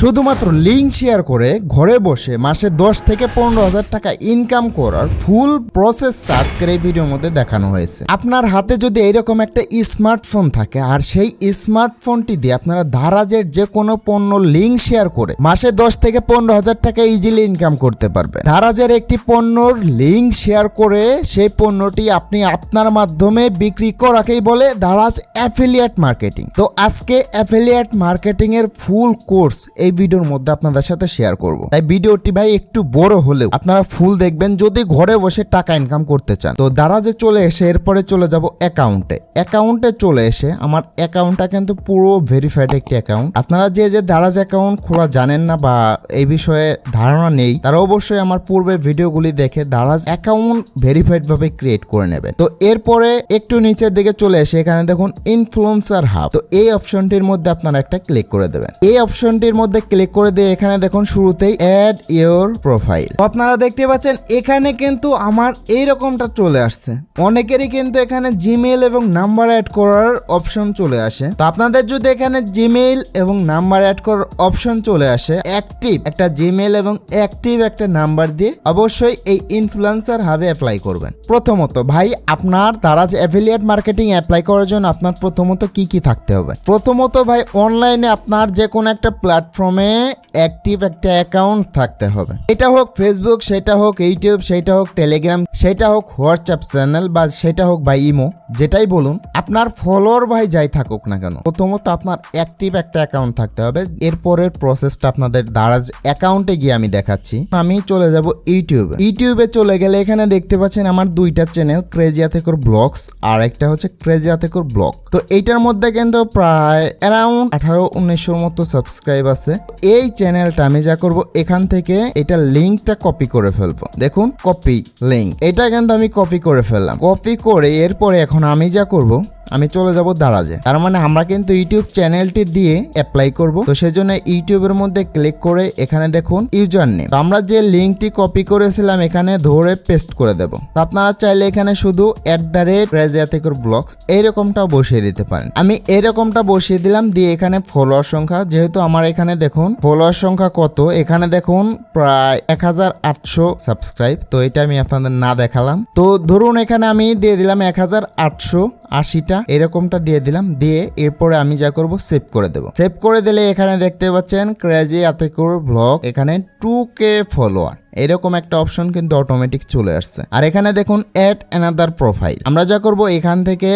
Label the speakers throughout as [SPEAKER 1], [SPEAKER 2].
[SPEAKER 1] শুধুমাত্র link share করে ঘরে বসে মাসে দশ থেকে পনেরো হাজার টাকা ইনকাম করার ফুল প্রসেসটা আজকের এই ভিডিওর মধ্যে দেখানো হয়েছে। আপনার হাতে যদি এইরকম একটা স্মার্টফোন থাকে, আর সেই স্মার্টফোনটি দিয়ে আপনারা দারাজের যে কোনো পণ্য লিঙ্ক শেয়ার করে মাসে দশ থেকে পনেরো হাজার টাকা ইজিলি ইনকাম করতে পারবে দারাজের একটি পণ্যর লিঙ্ক শেয়ার করে সেই পণ্যটি আপনি আপনার মাধ্যমে বিক্রি করাকেই বলে দারাজ অ্যাফিলিয়েট মার্কেটিং তো আজকে অ্যাফিলিয়েট মার্কেটিং এর ফুল কোর্স এই ভিডিওর মধ্যে আপনাদের সাথে শেয়ার করব। তাই ভিডিওটি ভাই একটু বড় হলেও আপনারা ফুল দেখবেন যদি ঘরে বসে টাকা ইনকাম করতে চান। তো দারাজে চলে এসে এরপরে চলে যাব অ্যাকাউন্টে অ্যাকাউন্টে চলে এসে আমার অ্যাকাউন্টটা কিন্তু পুরো ভেরিফাইড একটি অ্যাকাউন্ট আপনারা যে যে দারাজ অ্যাকাউন্ট খোলা জানেন না বা এই বিষয়ে ধারণা নেই, তারা অবশ্যই আমার পূর্বের ভিডিওগুলি দেখে দারাজ অ্যাকাউন্ট ভেরিফাইড ভাবে ক্রিয়েট করে নেবেন। তো এরপরে একটু নিচের দিকে চলে এসে এখানে দেখুন ইনফ্লুয়েন্সার হাব তো এই অপশনটির মধ্যে আপনারা একটা ক্লিক করে দেবেন। এই অপশনটির মধ্যে ক্লিক করে দিয়ে এখানে দেখুন শুরুতেই অ্যাড ইওর প্রোফাইল আপনারা দেখতে পাচ্ছেন, এখানে কিন্তু আমার এই রকমটা চলে আসছে। অনেকেরই কিন্তু এখানে জিমেইল এবং নাম্বার অ্যাড করার অপশন চলে আসে। তো আপনাদের যদি এখানে জিমেইল এবং নাম্বার অ্যাড করার অপশন চলে আসে অ্যাক্টিভ একটা জিমেইল এবং অ্যাক্টিভ একটা নাম্বার দিয়ে অবশ্যই এই ইনফ্লুয়েন্সার হাবে অ্যাপ্লাই করবেন। প্রথমত, ভাই, আপনার দারাজ অ্যাফিলিয়েট মার্কেটিং অ্যাপ্লাই করার জন্য আপনার প্রথমত কি কি থাকতে হবে? প্রথমত, ভাই অনলাইনে আপনার যে কোনো একটা প্ল্যাটফর্মে में অ্যাক্টিভ একটা অ্যাকাউন্ট থাকতে হবে। এটা হোক ফেসবুক সেটা হোক ইউটিউব সেটা হোক টেলিগ্রাম সেটা হোক হোয়াটসঅ্যাপ চ্যানেল বা সেটা হোক বা ইমো যেটাই বলুন, আপনার ফলোয়ার ভাই যাই থাকুক না কেন, প্রথমত আপনার অ্যাক্টিভ একটা অ্যাকাউন্ট থাকতে হবে। এরপরের প্রসেসটা আপনাদের দারাজ অ্যাকাউন্টে গিয়ে আমি দেখাচ্ছি। আমি চলে যাব ইউটিউবে ইউটিউবে চলে গেলে এখানে দেখতে পাচ্ছেন আমার দুইটা চ্যানেল ক্রেজিয়া থেকর ব্লগস আর একটা হচ্ছে ক্রেজিয়া থেকর ব্লগ তো এইটার মধ্যে কিন্তু প্রায় অ্যারাউন্ড আঠারো উনিশশোর মতো সাবস্ক্রাইব আছে। এই চ্যানেলটা আমি যা করব, এখান থেকে এটা লিঙ্কটা কপি করে ফেলব। দেখুন কপি লিঙ্ক এটা কিন্তু আমি কপি করে ফেললাম। কপি করে এরপরে এখন আমি যা করব আমি চলে যাব দারাজে। তার মানে আমরা কিন্তু ইউটিউব চ্যানেলটি দিয়ে অ্যাপ্লাই করব। তো সেজন্য ইউটিউবের মধ্যে ক্লিক করে এখানে দেখুন ইউজার নেম আমরা যে লিঙ্কটি কপি করেছিলাম, এখানে ধরে পেস্ট করে দেব। আপনারা চাইলে এখানে শুধু অ্যাট দ্য রেট রেজিয়াতিকর ব্লগস এইরকমটাও বসিয়ে দিতে পারেন। আমি এরকমটা বসিয়ে দিলাম, দিয়ে এখানে ফলোয়ার সংখ্যা, যেহেতু আমার এখানে দেখুন ফলোয়ার সংখ্যা কত, এখানে দেখুন প্রায় এক হাজার আটশো সাবস্ক্রাইব তো এটা আমি আপনাদের না দেখালাম। তো ধরুন এখানে আমি দিয়ে দিলাম এক হাজার আটশো আশিটা এরকমটা দিয়ে দিলাম, দিয়ে এরপরে আমি যা করব সেভ করে দেব। সেভ করে দিলে এখানে দেখতে পাচ্ছেন ক্রেজি আতেকুর ব্লগ এখানে টু কে ফলোয়ার এরকম একটা অপশন কিন্তু অটোমেটিক চলে আসছে। আর এখানে দেখুন অ্যাড অ্যানাদার প্রোফাইল আমরা যা করব এখান থেকে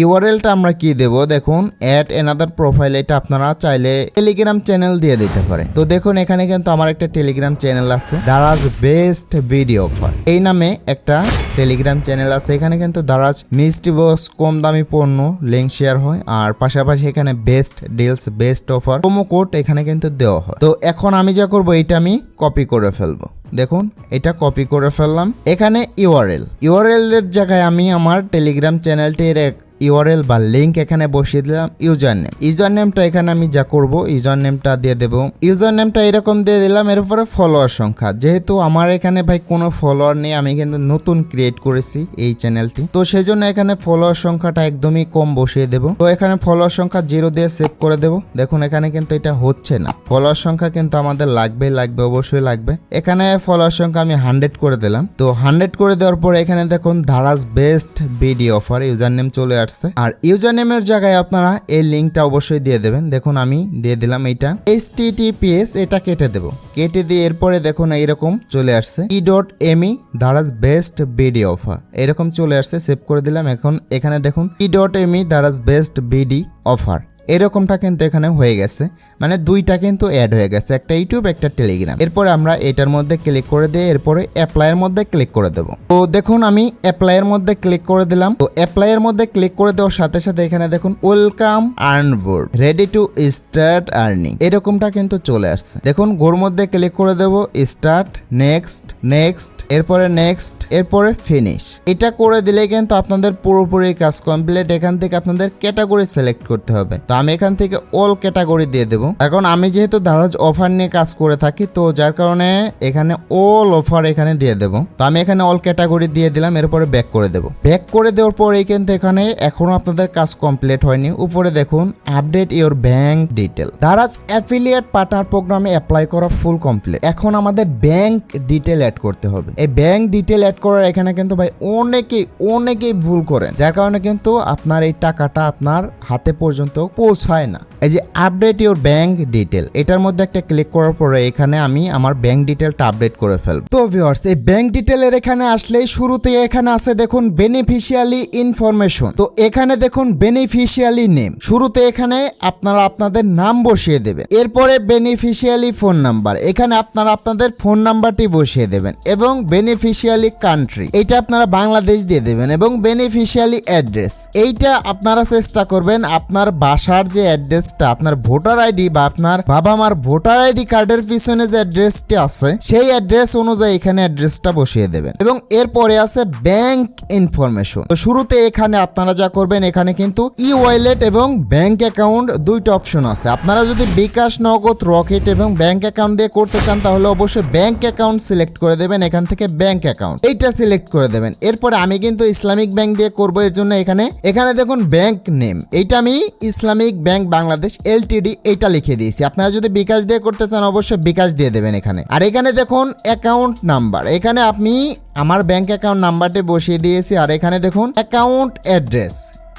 [SPEAKER 1] ইউআরএলটা আমরা কি দেব? দেখুন অ্যাড অ্যানাদার প্রোফাইল এটা আপনারা চাইলে টেলিগ্রাম চ্যানেল দিয়ে দিতে পারে তো দেখুন, এখানে কিন্তু আমার একটা টেলিগ্রাম চ্যানেল আছে, দারাজ বেস্ট ভিডিও অফার এই নামে একটা টেলিগ্রাম চ্যানেল আছে, এখানে কিন্তু দারাজ মিষ্টি বক্স কম দামি পণ্য লিঙ্ক শেয়ার হয়, আর পাশাপাশি এখানে best deals best offer promo code এখানে কিন্তু দেওয়া হয়। তো এখন আমি যা করব এটা আমি কপি করে ফেলব। দেখুন, এটা কপি করে ফেললাম। এখানে ইউআরএল ইউআরএল এর জায়গায় আমি আমার টেলিগ্রাম চ্যানেলটির এক ইউআরএল বা লিংক এখানে বসিয়ে দিলাম ইউজার নেম ইউজার নেমটা এখানে আমি যা করব ইউজার নেমটা দিয়ে দেব। ইউজার নেমটা এরকম দিয়ে দিলাম এর উপরে ফলোয়ার সংখ্যা। যেহেতু আমার এখানে ভাই কোনো ফলোয়ার নেই, আমি কিন্তু নতুন ক্রিয়েট করেছি এই চ্যানেলটি। তো সেই জন্য এখানে ফলোয়ার সংখ্যাটা একদমই কম বসিয়ে দেব। তো এখানে ফলোয়ার সংখ্যা জিরো দিয়ে সেভ করে দেব। দেখুন, এখানে কিন্তু এটা হচ্ছে না। ফলোয়ার সংখ্যা কিন্তু আমাদের লাগবে লাগবে, অবশ্যই লাগবে। এখানে ফলোয়ার সংখ্যা আমি হান্ড্রেড করে দিলাম। তো হান্ড্রেড করে দেওয়ার পর এখানে দেখুন Daraz best video offer user name চলে আসছে আর ইউজার নেমের জায়গায় আপনারা এই লিঙ্কটা অবশ্যই দিয়ে দেবেন। দেখুন, আমি দিয়ে দিলাম এইটা। এইচ টিটিপিএস এটা কেটে দেব। কেটে দিয়ে এরপরে দেখুন, এইরকম চলে আসছে। E dot ME Daraz best BD offer এরকম চলে আসছে সেভ করে দিলাম। এখন এখানে দেখুন E dot ME Daraz best BD offer এরকমটা কিন্তু এখানে হয়ে গেছে। মানে দুইটা কিন্তু অ্যাড হয়ে গেছে, একটা ইউটিউব একটা টেলিগ্রাম এরপরে আমরা এটার মধ্যে ক্লিক করে দিয়ে এরপরে অ্যাপ্লাইয়ের মধ্যে ক্লিক করে দেবো। তো দেখুন, আমি অ্যাপ্লাইয়ের মধ্যে ক্লিক করে দিলাম। তো অ্যাপ্লাইয়ের মধ্যে ক্লিক করে দেওয়ার সাথে সাথে এখানে দেখুন welcome earn board ready to start earning এরকমটা কিন্তু চলে আসছে। দেখুন, গোর মধ্যে ক্লিক করে দেব স্টার্ট নেক্সট নেক্সট এরপরে নেক্সট এরপরে ফিনিশ এটা করে দিলে কিন্তু আপনাদের পুরোপুরি কাজ কমপ্লিট এখান থেকে আপনাদের ক্যাটাগরি সিলেক্ট করতে হবে। তো আমি এখান থেকে অল ক্যাটাগরি দিয়ে দেবো। এখন আমি যেহেতু দারাজ অফার নিয়ে কাজ করে থাকি, তো যার কারণে এখানে অল অফার এখানে দিয়ে দেবো। তো আমি এখানে অল ক্যাটাগরি দিয়ে দিলাম, এরপরে ব্যাক করে দেবো। ব্যাক করে দেওয়ার পরে কিন্তু এখানে এখনও আপনাদের কাজ কমপ্লিট হয়নি। উপরে দেখুন update your bank detail Daraz affiliate partner প্রোগ্রামে অ্যাপ্লাই করা ফুল কমপ্লিট এখন আমাদের ব্যাংক ডিটেল অ্যাড করতে হবে। এই ব্যাংক ডিটেল অ্যাড করার এখানে কিন্তু ভাই অনেকেই অনেকেই ভুল করেন। যার কারণে কিন্তু আপনার এই টাকাটা আপনার হাতে পর্যন্ত পৌঁছায় না। এই যে আপডেট ইওর ব্যাংক ডিটেল এটার মধ্যে একটা ক্লিক করার পরে এখানে আমি আমার ব্যাংক ডিটেলটা আপডেট করে ফেলব। তো ভিউয়ার্স এই ব্যাংক ডিটেলের এখানে আসলেই শুরুতে এখানে আছে দেখুন বেনিফিশিয়ালি ইনফরমেশন তো এখানে দেখুন বেনিফিশিয়ালি নেম শুরুতে এখানে আপনারা আপনাদের নাম বসিয়ে দেবেন। এরপরে বেনিফিশিয়ালি ফোন নাম্বার এখানে আপনারা আপনাদের ফোন নাম্বারটি বসিয়ে দেবেন এবং বেনিফিশিয়ালি কান্ট্রি এটা আপনারা বাংলাদেশ দিয়ে দেবেন এবং বেনিফিশিয়ালি অ্যাড্রেস এইটা আপনারা চেষ্টা করবেন আপনার বাসার যে অ্যাড্রেসটা, আপনার ভোটার আইডি বা আপনার বাবা মার ভোটার আইডি কার্ডের পিছনে যে অ্যাড্রেসটি আছে, সেই অ্যাড্রেস অনুযায়ী এখানে অ্যাড্রেসটা বসিয়ে দেবেন। এবং এরপরে আছে ব্যাংক ইনফরমেশন। তো শুরুতে এখানে আপনারা যা করবেন, এখানে কিন্তু ই ওয়ালেট এবং ব্যাংক অ্যাকাউন্ট দুইটা অপশন আছে। আপনারা যদি বিকাশ, নগদ, রকেট এবং ব্যাংক অ্যাকাউন্ট দিয়ে করতে চান, তাহলে অবশ্যই ব্যাংক অ্যাকাউন্ট সিলেক্ট করে দেবেন, এখান থেকে ব্যাংক অ্যাকাউন্ট। এইটা সিলেক্ট করে দেবেন। এরপরে আমি কিন্তু ইসলামিক ব্যাংক দিয়ে করব, এর জন্য এখানে এখানে দেখুন ব্যাংক নেম। এইটা আমি ইসলামিক ব্যাংক বাংলাদেশ এলটিডি এটা লিখে দিয়েছি। আপনারা যদি বিকাশ দিয়ে করতে চান, অবশ্যই বিকাশ দিয়ে দেবেন এখানে। আর এখানে দেখুন অ্যাকাউন্ট নাম্বার এখানে আপনি আমার ব্যাংক অ্যাকাউন্ট নাম্বারটি বসিয়ে দিয়েছি, আর এখানে দেখুন অ্যাকাউন্ট অ্যাড্রেস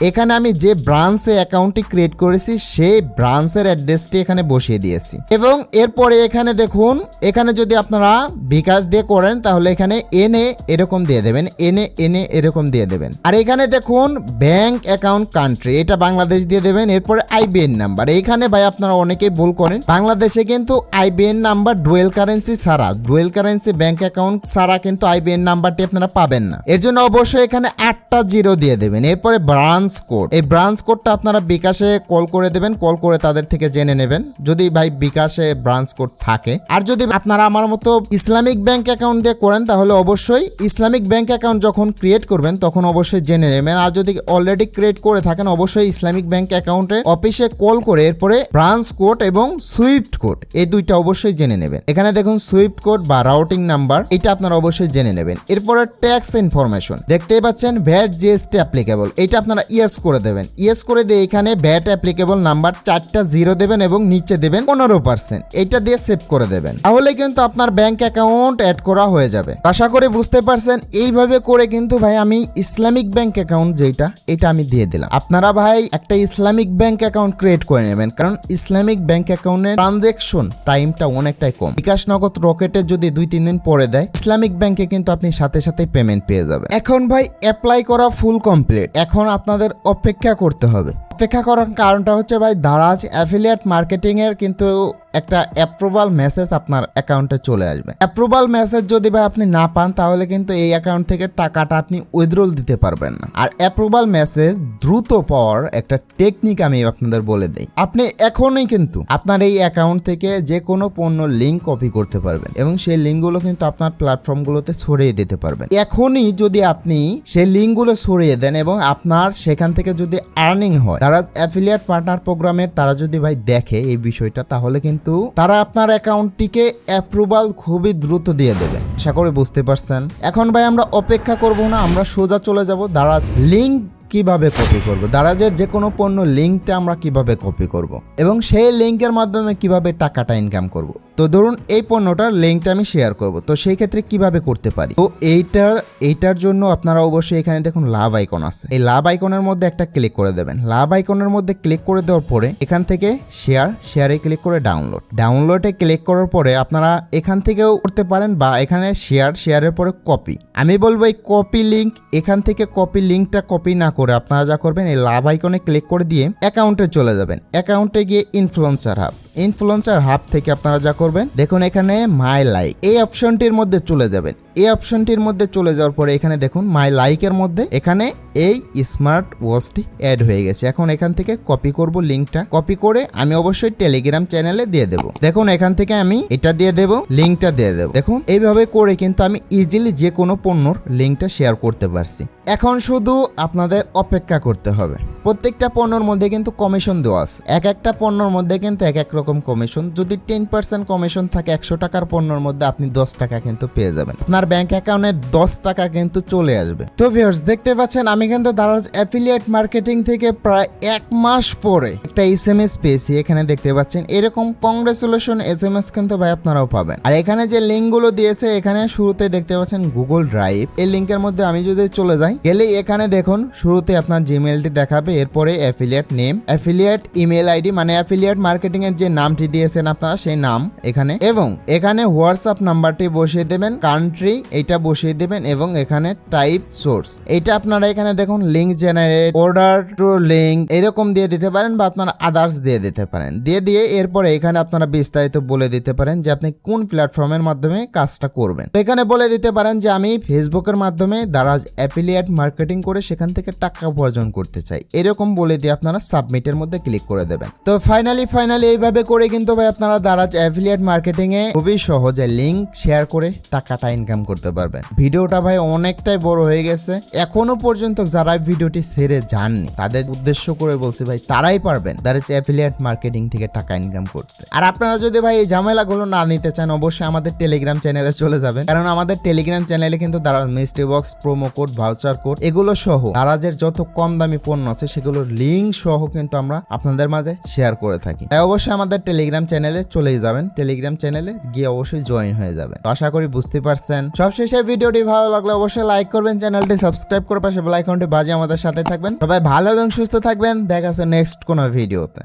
[SPEAKER 1] এখানে আমি যে ব্রাঞ্চে অ্যাকাউন্টটি ক্রিয়েট করেছি, সেই ব্রাঞ্চের অ্যাড্রেসটি এখানে বসিয়ে দিয়েছি। এবং এরপরে এখানে দেখুন, এখানে যদি আপনারা বিকাশ দিয়ে করেন, তাহলে এখানে এনে এরকম দিয়ে দেবেন, এনে এনে এরকম দিয়ে দেবেন। আর এখানে দেখুন, ব্যাংক অ্যাকাউন্ট কান্ট্রি, এটা বাংলাদেশ দিয়ে দেবেন, এরপরে আইবিএন নাম্বার। এখানে ভাই আপনারা অনেকেই ভুল করেন, বাংলাদেশে কিন্তু আইবিএন নাম্বার ডুয়েল কারেন্সি ছাড়া, ডুয়েল কারেন্সি ব্যাংক অ্যাকাউন্ট ছাড়া কিন্তু আইবিএন নাম্বারটি আপনারা পাবেন না। এর জন্য অবশ্যই এখানে আটটা জিরো দিয়ে দেবেন। এরপরে ব্রাঞ্চ কোড এই ব্রাঞ্চ কোডটা আপনারা বিকাশে কল করে দেবেন কল করে তাদের থেকে জেনে নেবেন। যদি ভাই বিকাশে ব্রাঞ্চ কোড থাকে। আর যদি আপনারা আমার মতো ইসলামিক ব্যাংক অ্যাকাউন্ট দিয়ে করেন, তাহলে অবশ্যই ইসলামিক ব্যাংক অ্যাকাউন্ট যখন ক্রিয়েট করবেন, তখন অবশ্যই জেনে নেবেন। আর যদি অলরেডি ক্রিয়েট করে থাকেন, অবশ্যই ইসলামিক ব্যাংক অ্যাকাউন্টে অফিসে কল করে এরপরে ব্রাঞ্চ কোড এবং সুইফট কোড এই দুইটা অবশ্যই জেনে নেবেন। এখানে দেখুন সুইফট কোড বা রাউটিং নাম্বার এটা আপনারা অবশ্যই জেনে নেবেন। এরপরে ট্যাক্স ইনফরমেশন দেখতেই পাচ্ছেন ভ্যাট জিএসটি অ্যাপ্লিকেবল এটা আপনারা ইয়েস করে দেবেন। ইয়েস করে দিয়ে এখানে ভ্যাট অ্যাপ্লিকেবল নাম্বার চারটা জিরো দেবেন এবং নিচে দেবেন পনেরো পার্সেন্ট এটা দিয়ে সেভ করে দেবেন। তাহলে কিন্তু আপনার ব্যাংক অ্যাকাউন্ট অ্যাড করা হয়ে যাবে। আশা করে বুঝতে পারছেন। এইভাবে করে কিন্তু ভাই আমি ইসলামিক ব্যাংক অ্যাকাউন্ট যেটা এটা আমি দিয়ে দিলাম। আপনারা ভাই একটা ইসলামিক ব্যাংক অ্যাকাউন্ট ক্রিয়েট করে নেবেন। কারণ ইসলামিক ব্যাংক অ্যাকাউন্টের ট্রানজেকশন টাইমটা অনেকটাই কম। বিকাশ নগদ রকেটে যদি দুই তিন দিন পরে দেয়, ইসলামিক ব্যাংকে কিন্তু আপনি সাথে সাথে পেমেন্ট পেয়ে যাবেন। এখন ভাই অ্যাপ্লাই করা ফুল কমপ্লিট এখন আপনাদের অপেক্ষা করতে হবে। অপেক্ষা করার কারণটা হচ্ছে ভাই দারাজ অ্যাফিলিয়েট মার্কেটিংয়ের কিন্তু একটা অ্যাপ্রুভাল মেসেজ আপনার অ্যাকাউন্টে চলে আসবে। অ্যাপ্রুভাল মেসেজ যদি ভাই আপনি না পান, তাহলে কিন্তু এই অ্যাকাউন্ট থেকে টাকাটা আপনি উইথড্রল দিতে পারবেন না। আর অ্যাপ্রুভাল মেসেজ দ্রুত পাওয়ার একটা টেকনিক আমি আপনাদের বলে দিই। আপনি এখনই কিন্তু আপনার এই অ্যাকাউন্ট থেকে যে কোনো পণ্য লিঙ্ক কপি করতে পারবেন এবং সেই লিঙ্কগুলো কিন্তু আপনার প্ল্যাটফর্মগুলোতে ছড়িয়ে দিতে পারবেন। এখনই যদি আপনি সেই লিঙ্কগুলো ছড়িয়ে দেন এবং আপনার সেখান থেকে যদি আর্নিং হয়, তারা অ্যাফিলিয়েট পার্টনার প্রোগ্রামের তারা যদি ভাই দেখে এই বিষয়টা, তাহলে কিন্তু তারা আপনার অ্যাকাউন্টটিকে অ্যাপ্রুভাল খুবই দ্রুত দিয়ে দেবে। আশা করি বুঝতে পারছেন। এখন ভাই আমরা অপেক্ষা করব না, আমরা সোজা চলে যাব। দারাজ লিঙ্ক কীভাবে কপি করব? দারাজের যে কোনো পণ্য লিঙ্কটা আমরা কীভাবে কপি করব? এবং সেই লিঙ্কের মাধ্যমে কীভাবে টাকাটা ইনকাম করব? তো ধরুন এই পণ্যটার লিঙ্কটা আমি শেয়ার করব, তো সেই ক্ষেত্রে কীভাবে করতে পারি? তো এইটার এইটার জন্য আপনারা অবশ্যই এখানে দেখুন লাভ আইকন আছে। এই লাভ আইকনের মধ্যে একটা ক্লিক করে দেবেন। লাভ আইকনের মধ্যে ক্লিক করে দেওয়ার পরে এখান থেকে শেয়ার শেয়ারে ক্লিক করে ডাউনলোড ডাউনলোডে ক্লিক করার পরে আপনারা এখান থেকেও করতে পারেন বা এখানে শেয়ার শেয়ারের পরে কপি আমি বলব এই কপি লিঙ্ক এখান থেকে কপি লিঙ্কটা কপি না করে আপনারা যা করবেন, এই লাভ আইকনে ক্লিক করে দিয়ে অ্যাকাউন্টে চলে যাবেন। অ্যাকাউন্টে গিয়ে ইনফ্লুয়েন্সার হাব ইনফ্লুয়েন্সার হাব থেকে আপনারা যা করবেন, দেখুন এখানে মাই লাইক এই অপশনটির মধ্যে চলে যাবেন। এই অপশনটির মধ্যে চলে যাওয়ার পরে এখানে দেখুন মাই লাইকের মধ্যে, এখানে এই স্মার্ট ওয়াচটি অ্যাড হয়ে গেছে। এখন এখান থেকে কপি করব লিঙ্কটা কপি করে আমি অবশ্যই টেলিগ্রাম চ্যানেলে দিয়ে দেব। দেখুন এখান থেকে আমি এটা দিয়ে দেব লিঙ্কটা দিয়ে দেব। দেখুন, এইভাবে করে কিন্তু আমি ইজিলি যে কোনো পণ্যর লিঙ্কটা শেয়ার করতে পারছি। এখন শুধু আপনাদের অপেক্ষা করতে হবে। প্রত্যেকটা পণ্যর মধ্যে কিন্তু কমিশন দেওয়া আছে। এক একটা পণ্যর মধ্যে কিন্তু এক এক রকম কমিশন যদি টেন পার্সেন্ট কমিশন থাকে, একশো টাকার পণ্যর মধ্যে আপনি দশ টাকা কিন্তু পেয়ে যাবেন। আপনার ব্যাংক অ্যাকাউন্টে দশ টাকা কিন্তু চলে আসবে। তো ভিউয়ার্স দেখতে পাচ্ছেন, আমি কিন্তু দারাজ অ্যাফিলিয়েট মার্কেটিং থেকে প্রায় এক মাস পরে একটা এস এম এস পেয়েছি। এখানে দেখতে পাচ্ছেন, এরকম কংগ্রেচুলেশন এস এম এস কিন্তু ভাই আপনারাও পাবেন। আর এখানে যে লিঙ্কগুলো দিয়েছে, এখানে শুরুতে দেখতে পাচ্ছেন গুগল ড্রাইভ এই লিঙ্কের মধ্যে আমি যদি চলে যাই গেলেই এখানে দেখুন, শুরুতে আপনার জিমেলটি দেখাবে, এরপরে affiliate name affiliate email ID মানে অ্যাফিলিয়েট মার্কেটিং এর যে নামটি দিয়েছেন আপনারা, সেই নাম এখানে। এবং এখানে হোয়াটসঅ্যাপ নাম্বারটি বসিয়ে দেবেন কান্ট্রি এটা বসিয়ে দেবেন, এবং এখানে টাইপ সোর্স এটা আপনারা এখানে দেখুন link generate order to link এরকম দিয়ে দিতে পারেন বা আপনারা আদার্স দিয়ে দিতে পারেন। দিয়ে দিয়ে এরপরে এখানে আপনারা বিস্তারিত বলে দিতে পারেন যে আপনি কোন প্ল্যাটফর্মের মাধ্যমে কাজটা করবেন। এখানে বলে দিতে পারেন যে আমি ফেসবুকের মাধ্যমে দারাজ অ্যাফিলিয়েট মার্কেটিং করে সেখান থেকে টাকা উপার্জন করতে চাই। এরকম বলে দিয়ে আপনারা সাবমিটের মধ্যে ক্লিক করে দেবেন। তো ফাইনালি ফাইনালি এইভাবে করে কিন্তু ভাই আপনারা দারাজ অ্যাফিলিয়েট মার্কেটিং এ খুবই সহজে লিঙ্ক শেয়ার করে টাকাটা ইনকাম করতে পারবেন। ভিডিওটা ভাই অনেকটাই বড় হয়ে গেছে। এখনও পর্যন্ত যারা ভিডিওটি ছেড়ে যাননি, তাদের উদ্দেশ্য করে বলছি ভাই, তারাই পারবেন দারাজ অ্যাফিলিয়েট মার্কেটিং থেকে টাকা ইনকাম করতে। আর আপনারা যদি ভাই এই ঝামেলাগুলো না নিতে চান, অবশ্যই আমাদের টেলিগ্রাম চ্যানেলে চলে যাবেন। কারণ আমাদের টেলিগ্রাম চ্যানেলে কিন্তু Daraz mystery box promo code voucher code, এগুলো সহ দারাজের যত কম দামি পণ্য আছে, সেগুলোর লিঙ্ক সহ কিন্তু আমরা আপনাদের মাঝে শেয়ার করে থাকি। তাই অবশ্যই আমাদের টেলিগ্রাম চ্যানেলে চলেই যাবেন। টেলিগ্রাম চ্যানেলে গিয়ে অবশ্যই জয়েন হয়ে যাবেন। আশা করি বুঝতে পারছেন। সবশেষে ভিডিওটি ভালো লাগলে অবশ্যই লাইক করবেন চ্যানেলটি সাবস্ক্রাইব করে পাশে বেল আইকনটি বাজে আমাদের সাথে থাকবেন। সবাই ভালো এবং সুস্থ থাকবেন। দেখা নেক্সট কোনো ভিডিওতে।